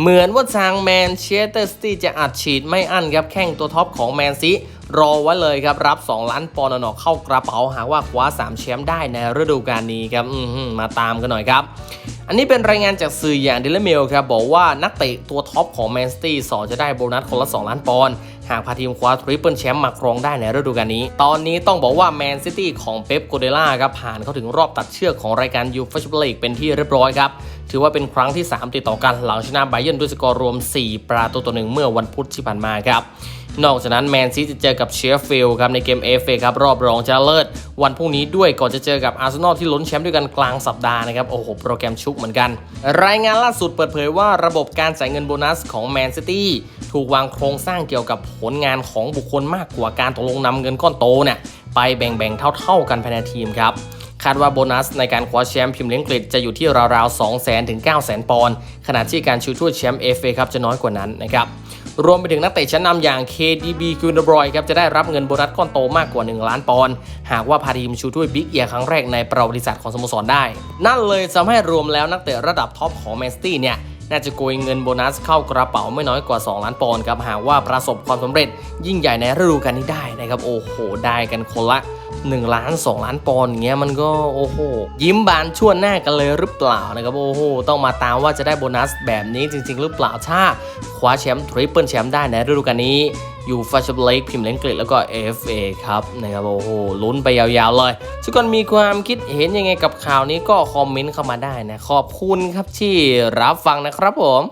เหมือนว่าทางแมนเชสเตอร์ซิตี้จะอัดฉีดไม่อั้นครับแข้งตัวท็อปของแมนซีรอไว้เลยครับ รับ 2 ล้านปอนด์นอเข้ากระเป๋าหากว่าคว้า 3 แชมป์ได้ในฤดูกาลนี้ครับมมาตามกันหน่อยครับ อันนี้เป็นรายงานจากสื่ออย่างเดลเมลครับ บอกว่านักเตะตัวท็อปของแมนซิตี้สอจะได้โบนัสคนละ 2 ล้านปอนด์ หากพาทีมคว้าทริปเปิลแชมป์มาครองได้ในฤดูกาลนี้ ตอนนี้ต้องบอกว่าแมนซิตี้ของเป๊ปโกเดล่าครับผ่านเข้าถึงรอบตัดเชือกของรายการยูฟ่าแชมเปี้ยนลีกเป็นที่เรียบร้อยครับ ถือว่าเป็นครั้งที่ 3 ติดต่อกันหลังชนะไบเยนด้วยสกอร์รวม 4 ประตูต่อหนึ่งเมื่อวันพุธที่ผ่านมาครับนอกจากนั้นแมนซีจะเจอกับเชฟฟิลด์ครับในเกมเอฟเอครับรอบรองชนะเลิศ วันพรุ่งนี้ด้วยก่อนจะเจอกับอาร์เซนอลที่ลุ้นแชมป์ด้วยกันกลางสัปดาห์นะครับ โอ้โห โปรแกรมชุกเหมือนกัน รายงานล่าสุดเปิดเผยว่าระบบการจ่ายเงินโบนัสของแมนซิตี้ถูกวางโครงสร้างเกี่ยวกับผผลงานของบุคคลมากกว่าการตกลงนำเงินก้อนโตเนี่ยไปแบ่งๆเท่า ๆ กันภายในทีมครับคาดว่าโบนัสในการคว้าแชมป์พรีเมียร์ลีกอังกฤษจะอยู่ที่ราวๆ 2 0 0 0 0 0 ถึง 9 0 0 0 0 ปอนด์ ขณะที่การชิงถ้วยแชมป์เอฟเอครับจะน้อยกว่านั้นนะครับ รวมไปถึงนักเตะชั้นนำอย่าง KDB คิวเดบรอยครับจะได้รับเงินโบนัสก้อนโตมากกว่า 1 ล้านปอนด์ หากว่าพาทีมชูถ้วยบิ๊กเอียร์ครั้งแรกในประวัติศาสตร์ของสโมสรได้ นั่นเลยทำให้รวมแล้วนักเตะระดับท็อปของแมนซิตี้เนี่ย น่าจะโกยเงินโบนัสเข้ากระเป๋าไม่น้อยกว่า 2 ล้านปอนด์ครับหากว่าประสบความสำเร็จยิ่งใหญ่ในฤดูกาลนี้ได้นะครับโอ้โหได้กันคนละ1 ล้าน 2 ล้านปอนด์อย่างเงี้ยมันก็โอ้โห ยิ้มบานชั่วหน้ากันเลยหรือเปล่านะครับโอ้โห ต้องมาตามว่าจะได้โบนัสแบบนี้จริง ๆ หรือเปล่าถ้าคว้าแชมป์ทริปเปิลแชมป์ได้ในฤดูกาลนี้อยู่ฟาชเบลกพิมพ์เลนกฤษแล้วก็ FA ครับนะครับโอ้โหลุ้นไปยาวๆเลย ทุกคนมีความคิดเห็นยังไงกับข่าวนี้ก็คอมเมนต์เข้ามาได้นะ ขอบคุณครับที่รับฟังนะครับผม